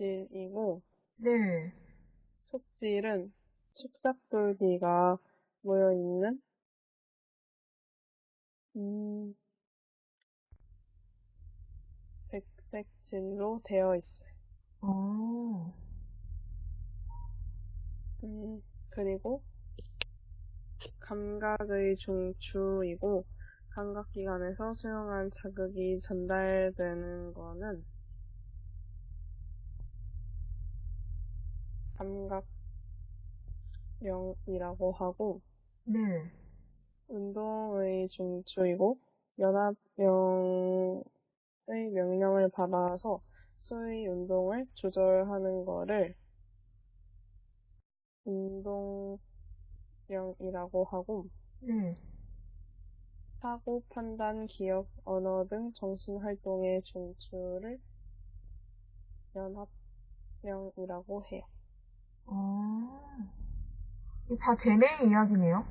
속질이고, 네. 속질은 축삭돌기가 모여있는, 음, 백색 질로 되어 있어요. 어, 음, 그리고 감각의 중추이고, 감각기관에서 수용한 자극이 전달되는 거는 감각령이라고 하고, 네. 운동의 중추이고, 연합령의 명령을 받아서 수의 운동을 조절하는 거를 운동령이라고 하고, 네. 사고, 판단, 기억, 언어 등 정신활동의 중추를 연합령이라고 해요. 어, 이게 다 제네의 이야기네요.